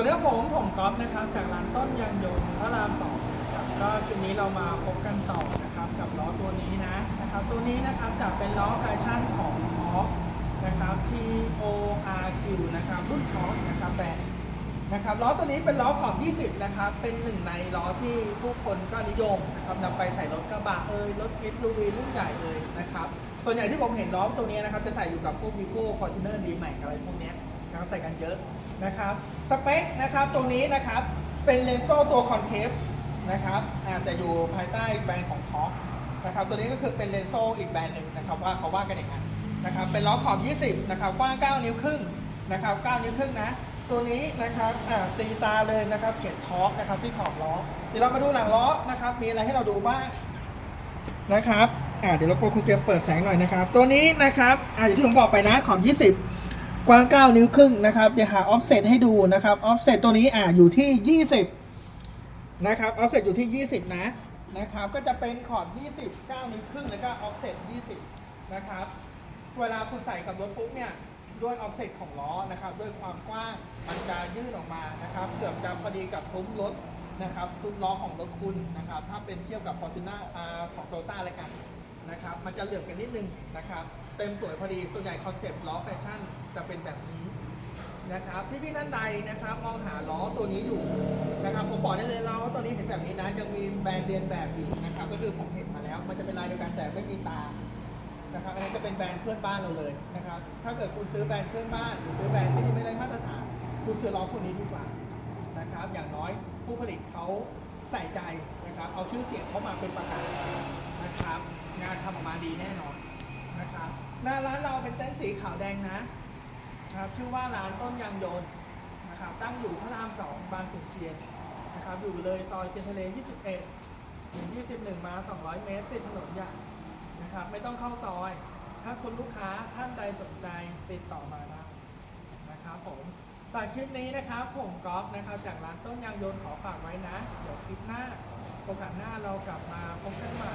วัสดีครับผมผมก๊อฟนะครับ จากร้านต้นยางยนต์พระรามสองครับก็คลิปนี้เรามาพบกันต่อนะครับกับล้อตัวนี้นะนะครับตัวนี้นะครับจะเป็นล้อแฟชั่นของทอร์นะครับ T O R Q นะครับรุ่นทอร์นะครับแบรนด์นะครับล้อตัวนี้เป็นล้อขอบ 20 นะครับ เป็นหนึ่งในล้อที่ผู้คนก็นิยมนะครับนำไปใส่รถกระบะเอ่ยรถ SUV รุ่นใหญ่เลยนะครับส่วนใหญ่ที่ผมเห็นล้อตัวนี้นะครับจะใส่อยู่กับพวก Vigo Fortuner D Max อะไรพวกเนี้ย นะครับใส่กันเยอะนะครับสเปคนะครับตรงนี้นะครับเป็นเลนโซ่ตัวคอนเคฟนะครับแต่อยู่ภายใต้แบรนด์ของท็อปนะครับตัวนี้ก็คือเป็นเลนโซ่อีกแบรนด์หนึ่งนะครับว่าเขาว่ากันอย่างนั้นนะครับเป็นล้อขอบ 20 นะครับกว้าง 9 นิ้วครึ่งนะครับ 9 นิ้วครึ่งนะ ตัวนี้นะครับตีตาเลยนะครับเขียนท็อปนะครับที่ขอบล้อ เดี๋ยวเรามาดูหลังล้อนะครับ มีอะไรให้เราดูบ้างนะครับเดี๋ยวเราโปรคุณเตรียมเปิดแสงหน่อยนะครับ ตัวนี้นะครับออย่างที่ผมบอกไปนะขอบ 20 กว้าง 9 นิ้วครึ่งนะครับเดี๋ยวหาออฟเซตให้ดูนะครับออฟเซตตัวนี้อ่าอยู่ที่ 20 นะครับออฟเซตอยู่ที่ 20 นะนะครับก็จะเป็นขอบ 20 9 นิ้วครึ่งแล้วก็ออฟเซต20 นะครับ เวลาคุณใส่กับรถปุ๊บเนี่ยด้วยออฟเซตของล้อนะครับด้วยความกว้างมันจะยื่นออกมานะครับ เกือบจะพอดีกับซุ้มรถนะครับซุ้มล้อของรถคุณนะครับ ถ้าเป็นเทียบกับ Fortuner อ่าของ t o y ต้าอะไรกัน นะครับ มันจะเหลื่อมกันนิดนึงนะครับ เต็มสวยพอดี ส่วนใหญ่คอนเซปต์ล้อแฟชั่นจะเป็นแบบนี้นะครับ พี่ๆท่านใดนะครับมองหาล้อตัวนี้อยู่นะครับ ผมบอกได้เลยล้อตัวนี้เห็นแบบนี้นะ ยังมีแบรนด์เรียนแบบอีกนะครับ ก็คือผมเห็นมาแล้ว มันจะเป็นลายเดียวกันแต่ไม่มีตา นะครับ อันนี้จะเป็นแบรนด์เพื่อนบ้านเราเลยนะครับ ถ้าเกิดคุณซื้อแบรนด์เพื่อนบ้าน หรือซื้อแบรนด์ที่ไม่ได้มาตรฐาน คุณซื้อล้อพวกนี้ดีกว่านะครับ อย่างน้อยผู้ผลิตเขาใส่ใจนะครับ เอาชื่อเสียงเขามาเป็นประกัน นะครับ งานทำออกมาดีแน่นอนนะครับหน้าร้านเราเป็นเต็นท์สีขาวแดงนะนะครับชื่อว่าร้านต้นยางยนต์นะครับ ตั้งอยู่พระรามสองบางขุนเทียนนะครับ อยู่เลยซอยเจนทะเล21ถึง21 มา 200 เมตรติดถนนใหญ่นะครับ ไม่ต้องเข้าซอย ถ้าคุณลูกค้าท่านใดสนใจติดต่อมาได้นะครับผมฝากคลิปนี้นะครับ ผมก๊อฟนะครับ จากร้านต้นยางยนต์ขอฝากไว้นะ เดี๋ยวคลิปหน้าโอกาสหน้าเรากลับมาพบกันใหม่